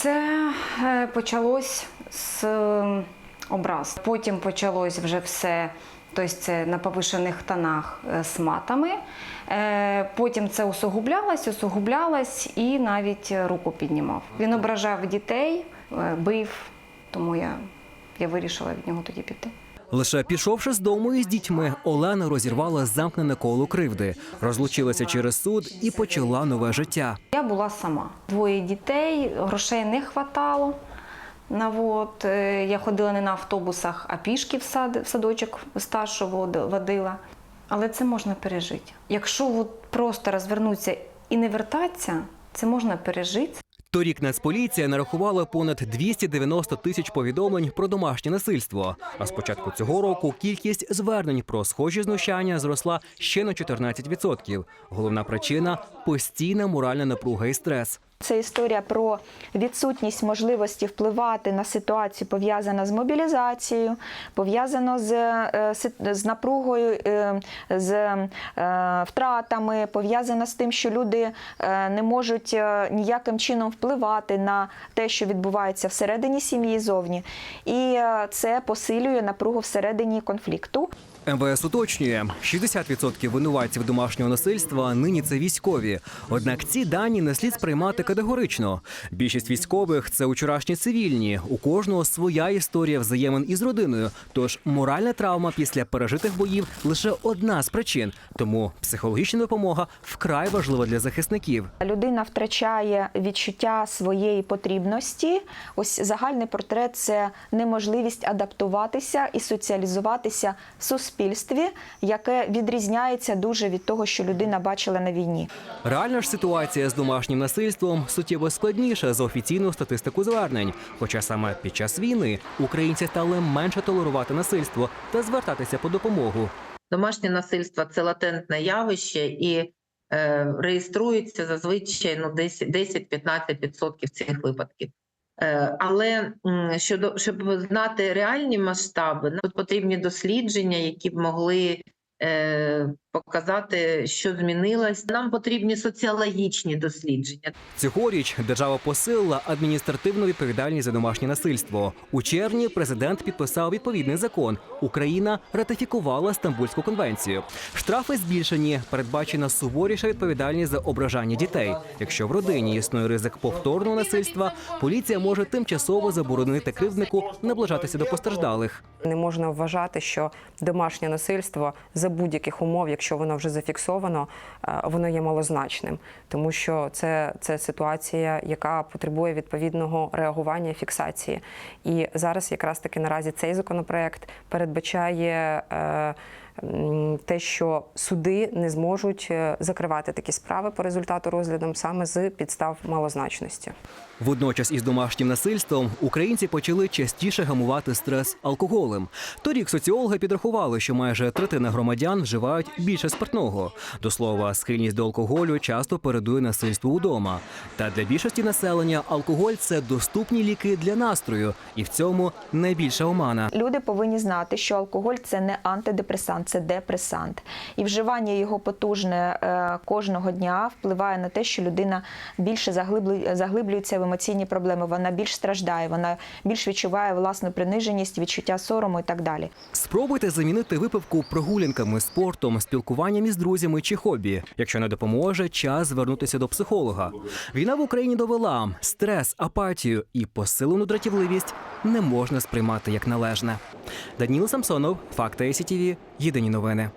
Це е, почалось з е, образ. Потім почалось вже все. Тобто це на повишених тонах е, з матами. Е, Потім це усугублялось, усугублялось і навіть руку піднімав. Він ображав дітей, бив, тому я, я вирішила від нього тоді піти. Лише пішовши з дому із дітьми, Олена розірвала замкнене коло кривди, розлучилася через суд і почала нове життя. Я була сама. Двоє дітей, грошей не хватало. На вот. е, Я ходила не на автобусах, а пішки в, сад, в садочок старшого вод- водила. Але це можна пережити. Якщо от просто розвернутися і не вертатися, це можна пережити. Торік Нацполіція нарахувала понад 290 тисяч повідомлень про домашнє насильство. А з початку цього року кількість звернень про схожі знущання зросла ще на 14%. Головна причина постійна моральна напруга і стрес. Це історія про відсутність можливості впливати на ситуацію, пов'язана з мобілізацією, пов'язано з, е, з напругою, е, з е, втратами, пов'язано з тим, що люди не можуть ніяким чином впливати на те, що відбувається всередині сім'ї зовні. І це посилює напругу всередині конфлікту. МВС уточнює, 60% винуватців домашнього насильства нині це військові. Однак ці дані не слід сприймати категорично. Більшість військових це вчорашні цивільні. У кожного своя історія взаємин із родиною. Тож моральна травма після пережитих боїв лише одна з причин. Тому психологічна допомога вкрай важлива для захисників. Людина втрачає відчуття своєї потрібності. Ось загальний портрет це неможливість адаптуватися і соціалізуватися в суспільстві, яке відрізняється дуже від того, що людина бачила на війні. Реальна ж ситуація з домашнім насильством суттєво складніша за офіційну статистику звернень. Хоча саме під час війни українці стали менше толерувати насильство та звертатися по допомогу. Домашнє насильство це латентне явище і е, реєструється зазвичай ну, десь 10-15% цих випадків. Е, але щодо щоб знати реальні масштаби, ну, тут потрібні дослідження, які б могли е, показати, що змінилось. Нам потрібні соціологічні дослідження. Цьогоріч держава посилила адміністративну відповідальність за домашнє насильство. У червні президент підписав відповідний закон. Україна ратифікувала Стамбульську конвенцію. Штрафи збільшені, передбачена суворіша відповідальність за ображання дітей. Якщо в родині існує ризик повторного насильства, поліція може тимчасово заборонити кривднику наближатися до постраждалих. Не можна вважати, що домашнє насильство за будь-яких умов, якщо воно вже зафіксовано, е, воно є малозначним, тому що це, це ситуація, яка потребує відповідного реагування фіксації. І зараз, якраз таки наразі, цей законопроект передбачає. Те, що суди не зможуть е, закривати такі справи по результату розгляду саме з підстав малозначності. Водночас із домашнім насильством українці почали частіше гамувати стрес алкоголем. Торік соціологи підрахували, що майже третина громадян вживають більше спиртного. До слова, схильність до алкоголю часто передує насильству удома. Та для більшості населення алкоголь це доступні ліки для настрою, і в цьому найбільша омана. Люди повинні знати, що алкоголь це не антидепресант, це депресант. І вживання його потужне е, кожного дня впливає на те, що людина більше заглиблю- заглиблюється в емоційні проблеми, вона більш страждає, вона більш відчуває власну приниженість, відчуття сорому і так далі. Спробуйте замінити випивку прогулянками, спортом, спілкуванням із друзями чи хобі. Якщо не допоможе, час звернутися до психолога. Війна в Україні довела стрес, апатію і посилену дратівливість не можна сприймати як належне. Даніл Самсонов, Факти СІТВ, Єдині новини.